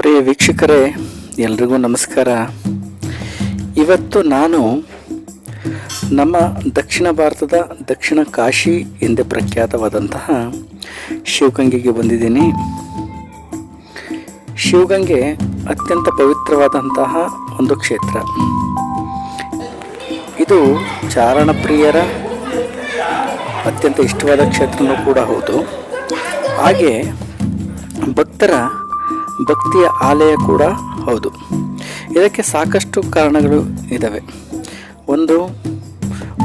ಪ್ರಿಯ ವೀಕ್ಷಕರೇ, ಎಲ್ರಿಗೂ ನಮಸ್ಕಾರ. ಇವತ್ತು ನಾನು ನಮ್ಮ ದಕ್ಷಿಣ ಭಾರತದ ದಕ್ಷಿಣ ಕಾಶಿ ಎಂದೇ ಪ್ರಖ್ಯಾತವಾದಂತಹ ಶಿವಗಂಗೆಗೆ ಬಂದಿದ್ದೀನಿ. ಶಿವಗಂಗೆ ಅತ್ಯಂತ ಪವಿತ್ರವಾದಂತಹ ಒಂದು ಕ್ಷೇತ್ರ. ಇದು ಚಾರಣಪ್ರಿಯರ ಅತ್ಯಂತ ಇಷ್ಟವಾದ ಕ್ಷೇತ್ರನೂ ಕೂಡ ಹೌದು. ಹಾಗೆ ಭಕ್ತರ ಭಕ್ತಿಯ ಆಲಯ ಕೂಡ ಹೌದು. ಇದಕ್ಕೆ ಸಾಕಷ್ಟು ಕಾರಣಗಳು ಇದ್ದಾವೆ ಒಂದು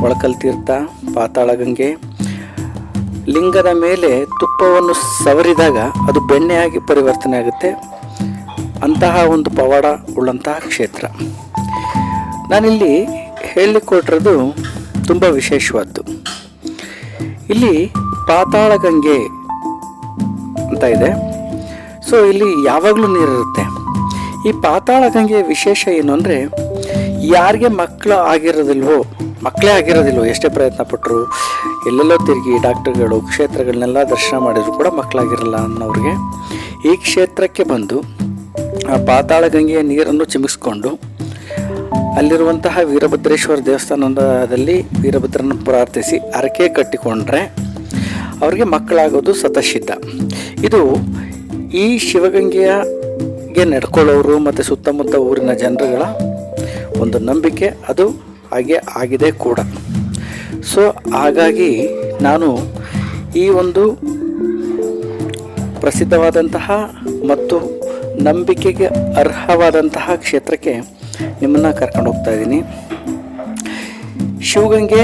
ಒಳಕಲ್ ತೀರ್ಥ ಪಾತಾಳಗಂಗೆ. ಲಿಂಗದ ಮೇಲೆ ತುಪ್ಪವನ್ನು ಸವರಿದಾಗ ಅದು ಬೆಣ್ಣೆಯಾಗಿ ಪರಿವರ್ತನೆ ಆಗುತ್ತೆ. ಅಂತಹ ಒಂದು ಪವಾಡ ಉಳ್ಳಂತಹ ಕ್ಷೇತ್ರ. ನಾನಿಲ್ಲಿ ಹೇಳಿಕೊಟ್ಟಿರೋದು ತುಂಬ ವಿಶೇಷವಾದ್ದು. ಇಲ್ಲಿ ಪಾತಾಳಗಂಗೆ ಅಂತ ಇದೆ. ಸೊ ಇಲ್ಲಿ ಯಾವಾಗಲೂ ನೀರಿರುತ್ತೆ ಈ ಪಾತಾಳ ಗಂಗೆಯ ವಿಶೇಷ ಏನು ಅಂದರೆ, ಯಾರಿಗೆ ಮಕ್ಕಳು ಆಗಿರೋದಿಲ್ವೋ ಮಕ್ಕಳೇ ಆಗಿರೋದಿಲ್ವೋ, ಎಷ್ಟೇ ಪ್ರಯತ್ನ ಪಟ್ಟರು ಎಲ್ಲೆಲ್ಲೋ ತಿರುಗಿ ಡಾಕ್ಟರ್ಗಳು, ಕ್ಷೇತ್ರಗಳನ್ನೆಲ್ಲ ದರ್ಶನ ಮಾಡಿದ್ರು ಕೂಡ ಮಕ್ಕಳಾಗಿರಲ್ಲ ಅನ್ನೋರಿಗೆ, ಈ ಕ್ಷೇತ್ರಕ್ಕೆ ಬಂದು, ಆ ಪಾತಾಳ ಗಂಗೆಯ ನೀರನ್ನು ಚಿಮಿಸ್ಕೊಂಡು ಅಲ್ಲಿರುವಂತಹ ವೀರಭದ್ರೇಶ್ವರ ದೇವಸ್ಥಾನದಲ್ಲಿ ವೀರಭದ್ರನ ಪ್ರಾರ್ಥಿಸಿ ಹರಕೆ ಕಟ್ಟಿಕೊಂಡ್ರೆ, ಅವರಿಗೆ ಮಕ್ಕಳಾಗೋದು ಸತಸಿದ್ಧ ಇದು ಈ ಶಿವಗಂಗೆಯಗೆ ನಡ್ಕೊಳ್ಳೋರು ಮತ್ತು ಸುತ್ತಮುತ್ತ ಊರಿನ ಜನರುಗಳ ಒಂದು ನಂಬಿಕೆ ಅದು ಹಾಗೆ ಆಗಿದೆ ಕೂಡ. ಸೊ ಹಾಗಾಗಿ ನಾನು ಈ ಒಂದು ಪ್ರಸಿದ್ಧವಾದಂತಹ ಮತ್ತು ನಂಬಿಕೆಗೆ ಅರ್ಹವಾದಂತಹ ಕ್ಷೇತ್ರಕ್ಕೆ ನಿಮ್ಮನ್ನು ಕರ್ಕೊಂಡು ಹೋಗ್ತಾ ಇದ್ದೀನಿ. ಶಿವಗಂಗೆ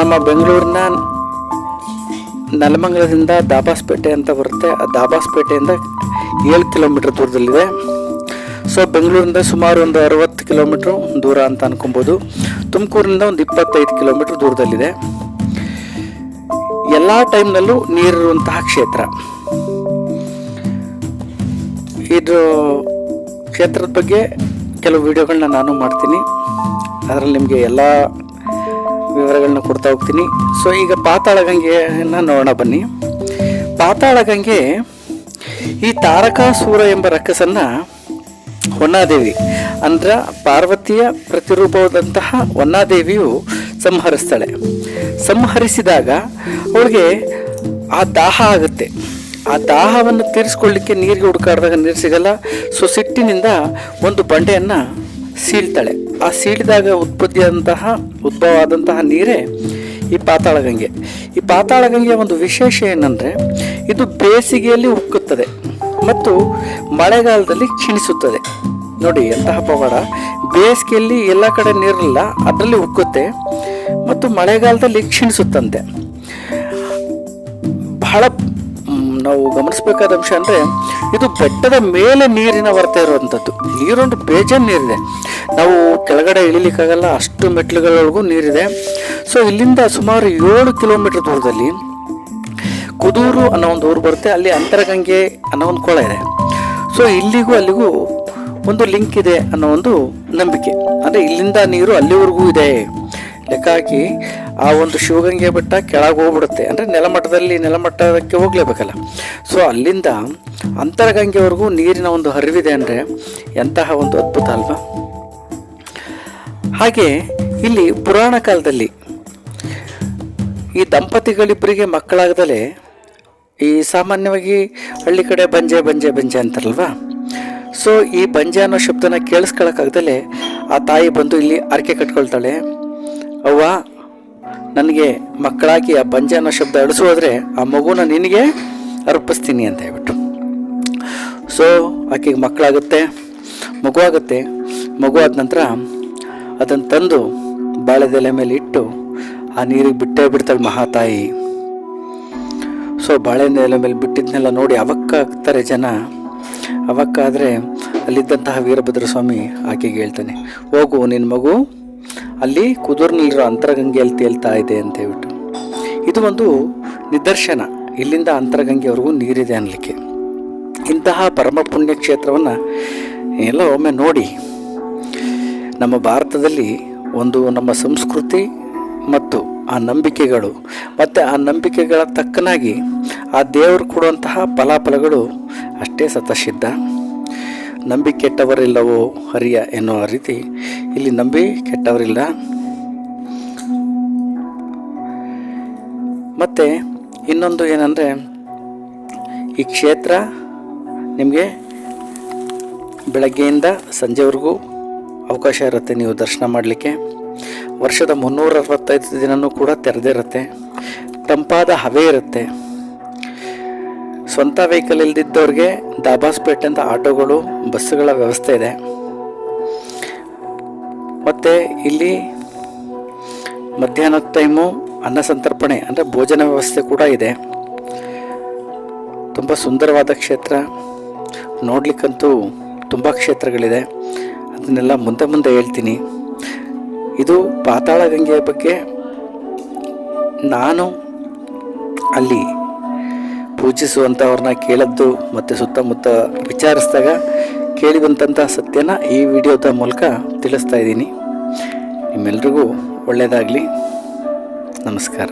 ನಮ್ಮ ಬೆಂಗಳೂರಿನ ನೆಲಮಂಗಲದಿಂದ ದಾಬಾಸ್ಪೇಟೆ ಅಂತ ಬರುತ್ತೆ. ಆ ದಾಬಾಸ್ಪೇಟೆಯಿಂದ ಏಳು ಕಿಲೋಮೀಟ್ರ್ ದೂರದಲ್ಲಿದೆ. ಸೊ ಬೆಂಗಳೂರಿಂದ ಸುಮಾರು ಒಂದು ಅರವತ್ತು ಕಿಲೋಮೀಟ್ರ್ ದೂರ ಅಂತ ಅನ್ಕೊಬೋದು. ತುಮಕೂರಿನಿಂದ ಒಂದು ಇಪ್ಪತ್ತೈದು ಕಿಲೋಮೀಟ್ರ್ ದೂರದಲ್ಲಿದೆ. ಎಲ್ಲ ಟೈಮ್ನಲ್ಲೂ ನೀರಿರುವಂತಹ ಕ್ಷೇತ್ರ. ಇದು ಕ್ಷೇತ್ರದ ಬಗ್ಗೆ ಕೆಲವು ವಿಡಿಯೋಗಳನ್ನ ನಾನು ಮಾಡ್ತೀನಿ. ಅದರಲ್ಲಿ ನಿಮಗೆ ಎಲ್ಲ ವಿವರಗಳನ್ನ ಕೊಡ್ತಾ ಹೋಗ್ತೀನಿ. ಸೊ ಈಗ ಪಾತಾಳ ಗಂಗೆಯನ್ನು ನೋಡೋಣ ಬನ್ನಿ. ಪಾತಾಳ ಗಂಗೆ ಈ ತಾರಕಾಸೂರ ಎಂಬ ರಕ್ಕಸನ್ನ ಹೊನ್ನಾದೇವಿ, ಅಂದ್ರೆ ಪಾರ್ವತಿಯ ಪ್ರತಿರೂಪವಾದಂತಹ ಹೊನ್ನಾದೇವಿಯು ಸಂಹರಿಸ್ತಾಳೆ. ಸಂಹರಿಸಿದಾಗ ಅವಳಿಗೆ ಆ ದಾಹ ಆಗುತ್ತೆ. ಆ ದಾಹವನ್ನು ತೀರಿಸ್ಕೊಳ್ಳಿಕ್ಕೆ ನೀರಿಗೆ ಹುಡುಕಾಡಿದಾಗ ನೀರು ಸಿಗಲ್ಲ. ಸೊ ಸಿಟ್ಟಿನಿಂದ ಒಂದು ಬಂಡೆಯನ್ನು ಸೀಳ್ತಾಳೆ. ಆ ಸೀಳಿದಾಗ ಉತ್ಪತ್ತಿಯಾದಂತಹ ಉದ್ಭವ ಆದಂತಹ ನೀರೇ ಈ ಪಾತಾಳಗಂಗೆ. ಈ ಪಾತಾಳಗಂಗೆಯ ಒಂದು ವಿಶೇಷ ಏನಂದರೆ, ಇದು ಬೇಸಿಗೆಯಲ್ಲಿ ಉಕ್ಕುತ್ತದೆ ಮತ್ತು ಮಳೆಗಾಲದಲ್ಲಿ ಕ್ಷೀಣಿಸುತ್ತದೆ. ನೋಡಿ, ಎಂತಹ ಪವಾಡ. ಬೇಸಿಗೆಯಲ್ಲಿ ಎಲ್ಲ ಕಡೆ ನೀರಿಲ್ಲ, ಅದರಲ್ಲಿ ಉಕ್ಕುತ್ತೆ ಮತ್ತು ಮಳೆಗಾಲದಲ್ಲಿ ಕ್ಷೀಣಿಸುತ್ತಂತೆ. ಬಹಳ ನಾವು ಗಮನಿಸಬೇಕಾದ ಅಂಶ ಅಂದರೆ, ಇದು ಬೆಟ್ಟದ ಮೇಲೆ ನೀರಿನ ಬರ್ತಾ ಇರುವಂಥದ್ದು ನೀರೊಂದು ಬೇಜಾನ್ ನೀರಿದೆ. ನಾವು ಕೆಳಗಡೆ ಇಳಿಲಿಕ್ಕಾಗಲ್ಲ, ಅಷ್ಟು ಮೆಟ್ಲುಗಳವರೆಗೂ ನೀರಿದೆ. ಸೊ ಇಲ್ಲಿಂದ ಸುಮಾರು ಏಳು ಕಿಲೋಮೀಟರ್ ದೂರದಲ್ಲಿ ಕುದೂರು ಅನ್ನೋ ಒಂದು ಊರು ಬರುತ್ತೆ. ಅಲ್ಲಿ ಅಂತರಗಂಗೆ ಅನ್ನೋ ಒಂದು ಕೊಳ ಇದೆ. ಸೊ ಇಲ್ಲಿಗೂ ಅಲ್ಲಿಗೂ ಒಂದು ಲಿಂಕ್ ಇದೆ ಅನ್ನೋ ಒಂದು ನಂಬಿಕೆ. ಅಂದರೆ ಇಲ್ಲಿಂದ ನೀರು ಅಲ್ಲಿವರೆಗೂ ಇದೆ. ಲೆಕ್ಕ ಹಾಕಿ ಆ ಒಂದು ಶಿವಗಂಗೆ ಬೆಟ್ಟ ಕೆಳಗೆ ಹೋಗ್ಬಿಡುತ್ತೆ. ಅಂದರೆ ನೆಲಮಟ್ಟದಲ್ಲಿ ನೆಲಮಟ್ಟಕ್ಕೆ ಹೋಗ್ಲೇಬೇಕಲ್ಲ. ಸೊ ಅಲ್ಲಿಂದ ಅಂತರಗಂಗೆವರೆಗೂ ನೀರಿನ ಒಂದು ಹರಿವಿದೆ ಅಂದರೆ ಎಂತಹ ಒಂದು ಅದ್ಭುತ ಅಲ್ವಾ? ಹಾಗೆ ಇಲ್ಲಿ ಪುರಾಣ ಕಾಲದಲ್ಲಿ ಈ ದಂಪತಿಗಳಿಬ್ಬರಿಗೆ ಮಕ್ಕಳಾಗದಲೇ ಈ ಸಾಮಾನ್ಯವಾಗಿ ಹಳ್ಳಿ ಕಡೆ ಬಂಜೆ ಬಂಜೆ ಬಂಜೆ ಅಂತಾರಲ್ವಾ? ಸೊ ಈ ಬಂಜೆ ಅನ್ನೋ ಶಬ್ದನ ಕೇಳಿಸ್ಕೊಳಕ್ಕಾಗ್ದಲೇ ಆ ತಾಯಿ ಬಂದು ಇಲ್ಲಿ ಅರಕೆ ಕಟ್ಕೊಳ್ತಾಳೆ. ಅವ್ವ ನನಗೆ ಮಕ್ಕಳಾಗಿ ಆ ಅನ್ನೋ ಶಬ್ದ ಅಡಿಸೋದ್ರೆ ಆ ಮಗುನ ನಿನಗೆ ಅರ್ಪಿಸ್ತೀನಿ ಅಂತ ಹೇಳ್ಬಿಟ್ಟು ಸೊ ಆಕೆಗೆ ಮಕ್ಕಳಾಗುತ್ತೆ ಮಗು ಆಗುತ್ತೆ ಮಗು ಆದ ನಂತರ ಅದನ್ನು ತಂದು ಬಾಳೆದೆಲೆ ಮೇಲೆ ಇಟ್ಟು ಆ ನೀರಿಗೆ ಬಿಟ್ಟೇ ಬಿಡ್ತಾಳೆ ಮಹಾತಾಯಿ. ಸೊ ಬಾಳೆದೆಲೆ ಮೇಲೆ ಬಿಟ್ಟಿದ್ನೆಲ್ಲ ನೋಡಿ ಅವಕ್ಕಾಗ್ತಾರೆ ಜನ. ಅವಕ್ಕಾದರೆ ಅಲ್ಲಿದ್ದಂತಹ ವೀರಭದ್ರ ಸ್ವಾಮಿ ಆಕೆಗೆ ಹೇಳ್ತಾನೆ, ಹೋಗು ನಿನ್ನ ಮಗು ಅಲ್ಲಿ ಕುದುರ್ನಲ್ಲಿರೋ ಅಂತರಗಂಗೆಯಲ್ಲಿ ತೇಲ್ತಾ ಇದೆ ಅಂತ ಹೇಳ್ಬಿಟ್ಟು. ಇದು ಒಂದು ನಿದರ್ಶನ. ಇಲ್ಲಿಂದ ಅಂತರಗಂಗೆವರೆಗೂ ನೀರಿದೆ ಅನ್ನಲಿಕ್ಕೆ ಇಂತಹ ಪರಮ ಪುಣ್ಯ ಕ್ಷೇತ್ರವನ್ನು ಎಲ್ಲ ಒಮ್ಮೆ ನೋಡಿ. ನಮ್ಮ ಭಾರತದಲ್ಲಿ ಒಂದು ನಮ್ಮ ಸಂಸ್ಕೃತಿ ಮತ್ತು ಆ ನಂಬಿಕೆಗಳು ಮತ್ತು ಆ ನಂಬಿಕೆಗಳ ತಕ್ಕನಾಗಿ ಆ ದೇವರು ಕೊಡುವಂತಹ ಫಲಾಫಲಗಳು ಅಷ್ಟೇ ಸತಸಿದ್ಧ ನಂಬಿ ಕೆಟ್ಟವರಿಲ್ಲವೋ ಹರಿಯ ಎನ್ನುವ ರೀತಿ ಇಲ್ಲಿ ನಂಬಿ ಕೆಟ್ಟವರಿಲ್ಲ. ಮತ್ತು ಇನ್ನೊಂದು ಏನಂದರೆ ಈ ಕ್ಷೇತ್ರ ನಿಮಗೆ ಬೆಳಗ್ಗೆಯಿಂದ ಸಂಜೆವರೆಗೂ ಅವಕಾಶ ಇರುತ್ತೆ ನೀವು ದರ್ಶನ ಮಾಡಲಿಕ್ಕೆ. ವರ್ಷದ ಮುನ್ನೂರ ಅರವತ್ತೈದು ದಿನವೂ ಕೂಡ ತೆರೆದಿರುತ್ತೆ. ತಂಪಾದ ಹವೆ ಇರುತ್ತೆ. ಸ್ವಂತ ವೆಹಿಕಲ್ ಇಲ್ದಿದ್ದವ್ರಿಗೆ ದಾಬಾಸ್ಪೇಟೆ ಅಂತ ಆಟೋಗಳು ಬಸ್ಸುಗಳ ವ್ಯವಸ್ಥೆ ಇದೆ. ಮತ್ತು ಇಲ್ಲಿ ಮಧ್ಯಾಹ್ನದ ಟೈಮು ಅನ್ನ ಸಂತರ್ಪಣೆ, ಅಂದರೆ ಭೋಜನ ವ್ಯವಸ್ಥೆ ಕೂಡ ಇದೆ. ತುಂಬ ಸುಂದರವಾದ ಕ್ಷೇತ್ರ. ನೋಡಲಿಕ್ಕಂತೂ ತುಂಬ ಕ್ಷೇತ್ರಗಳಿದೆ. ಅದನ್ನೆಲ್ಲ ಮುಂದೆ ಮುಂದೆ ಹೇಳ್ತೀನಿ. ಇದು ಪಾತಾಳ ಗಂಗೆಯ ಬಗ್ಗೆ ನಾನು ಅಲ್ಲಿ ಪೂಜಿಸುವಂಥವ್ರನ್ನ ಕೇಳದ್ದು ಮತ್ತು ಸುತ್ತಮುತ್ತ ವಿಚಾರಿಸಿದಾಗ ಕೇಳಿ ಸತ್ಯನ ಈ ವಿಡಿಯೋದ ಮೂಲಕ ತಿಳಿಸ್ತಾ ಇದ್ದೀನಿ. ನಿಮ್ಮೆಲ್ರಿಗೂ ಒಳ್ಳೆಯದಾಗಲಿ ನಮಸ್ಕಾರ.